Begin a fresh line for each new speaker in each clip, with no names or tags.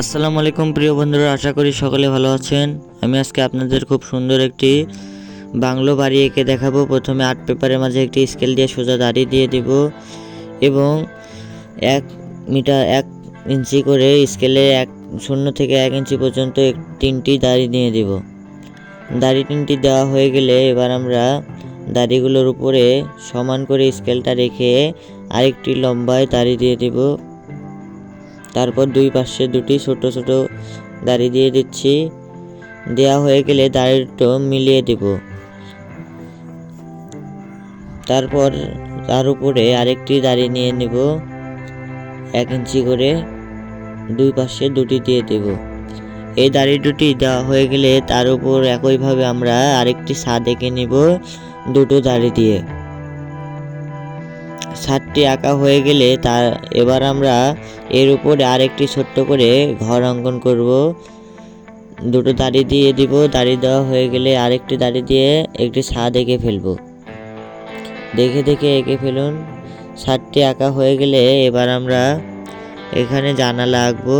আসসালামু আলাইকুম, প্রিয় বন্ধুরা, আশা করি সকলে ভালো আছেন। আমি আজকে আপনাদের খুব সুন্দর একটি বাংলো বাড়ি এঁকে দেখাবো। প্রথমে আর্ট পেপারের মাঝে একটি স্কেল দিয়ে সোজা দাড়ি দিয়ে দিব এবং এক মিটার, এক ইঞ্চি করে স্কেলে এক, শূন্য থেকে এক ইঞ্চি পর্যন্ত তিনটি দাড়ি দিয়ে দিব। দাড়ি তিনটি দেওয়া হয়ে গেলে এবার আমরা দাড়িগুলোর উপরে সমান করে স্কেলটা রেখে আরেকটি লম্বায় দাড়ি দিয়ে দিব। তারপর দুই পাশে দুটি ছোট ছোট দাড়ি দিয়ে দিচ্ছি। দেওয়া হয়ে গেলে দাড়িটা মিলিয়ে দেব। তারপর তার উপরে আরেকটি দাড়ি নিয়ে নেব। এক ইঞ্চি করে দুই পাশে দুটি দিয়ে দেব। এই দাড়ি দুটি দেওয়া হয়ে গেলে তার উপর একইভাবে আমরা আরেকটি ছাদ এঁকে নিব দুটো দাড়ি দিয়ে। ছাদটি আঁকা হয়ে গেলে তার এবার আমরা এর উপরে আরেকটি ছোট্ট করে ঘর অঙ্কন করব। দুটো দাড়ি দিয়ে দিব। দাড়ি দেওয়া হয়ে গেলে আরেকটি দাড়ি দিয়ে একটি ছাদ এঁকে ফেলব। দেখে দেখে এঁকে ফেলুন। ছাদটি আঁকা হয়ে গেলে এবার আমরা এখানে জানালা আঁকবো।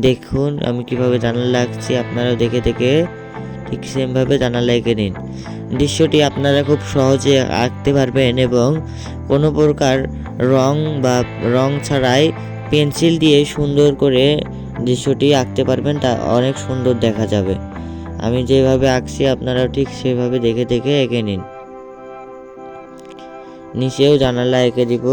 দেখুন আমি কীভাবে জানালা আঁকছি। আপনারাও দেখে দেখে ঠিক সেমভাবে জানালা এঁকে নিন। দৃশ্যটি আপনারা খুব সহজে আঁকতে পারবেন এবং কোনো প্রকার রং বা রং ছাড়াই পেন্সিল দিয়ে সুন্দর করে দৃশ্যটি আঁকতে পারবেন, তা অনেক সুন্দর দেখা যাবে। আমি যেভাবে আঁকছি আপনারা ঠিক সেভাবে দেখে দেখে এঁকে নিন। নিচেও জানালা এঁকে দিব।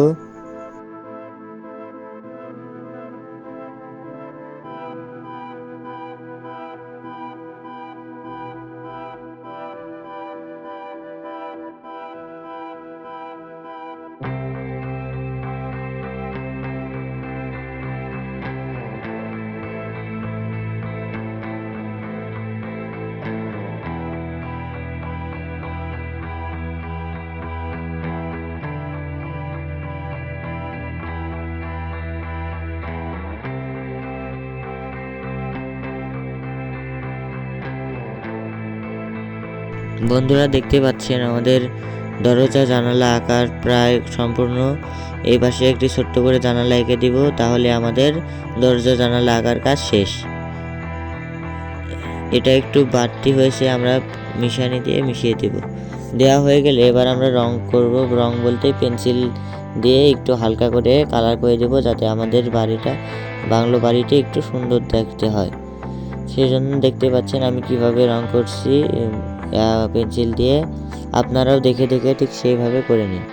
বন্ধুরা দেখতে পাচ্ছেন, আমাদের দরজা, জানালা, আকার প্রায় সম্পূর্ণ। এই পাশে একটি ছোট্ট করে জানালা এঁকে দিব, তাহলে আমাদের দরজা, জানালা, আঁকার কাজ শেষ। এটা একটু বাড়তি হয়েছে, আমরা মিশানি দিয়ে মিশিয়ে দেব। দেওয়া হয়ে গেলে এবার আমরা রং করব। রং বলতে পেন্সিল দিয়ে একটু হালকা করে কালার করে দেব, যাতে আমাদের বাড়িটা, বাংলো বাড়িটি একটু সুন্দর দেখতে হয়। সেই জন্য দেখতে পাচ্ছেন আমি কীভাবে রং করছি। পেন্সিল দিয়ে আপনারাও দেখে দেখে ঠিক সেইভাবে করে নিন।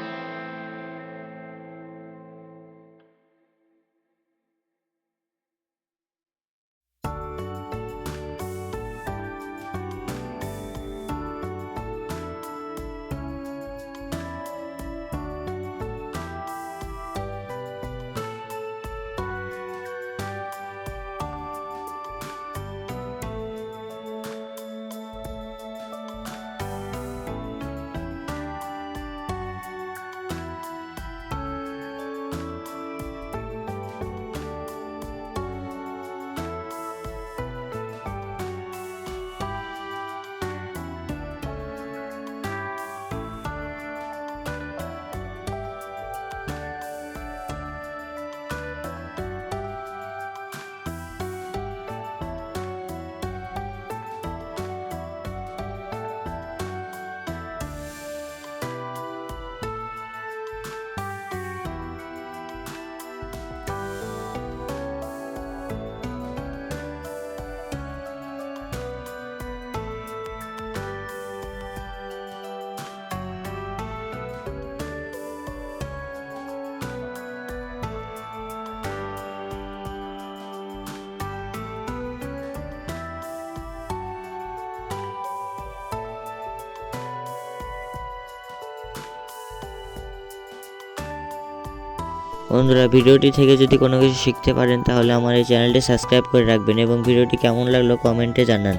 বন্ধুরা, ভিডিওটি থেকে যদি কোনো কিছু শিখতে পারেন, তাহলে আমার এই চ্যানেলটি সাবস্ক্রাইব করে রাখবেন এবং ভিডিওটি কেমন লাগল কমেন্টে জানান।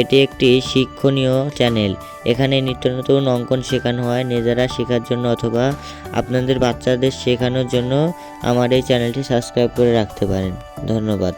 এটি একটি শিক্ষণীয় চ্যানেল। এখানে নিত্য নতুন অঙ্কন শেখানো হয়, নিজেরা শেখার জন্য অথবা আপনাদের বাচ্চাদের শেখানোর জন্য আমার এই চ্যানেলটি সাবস্ক্রাইব করে রাখতে পারেন। ধন্যবাদ।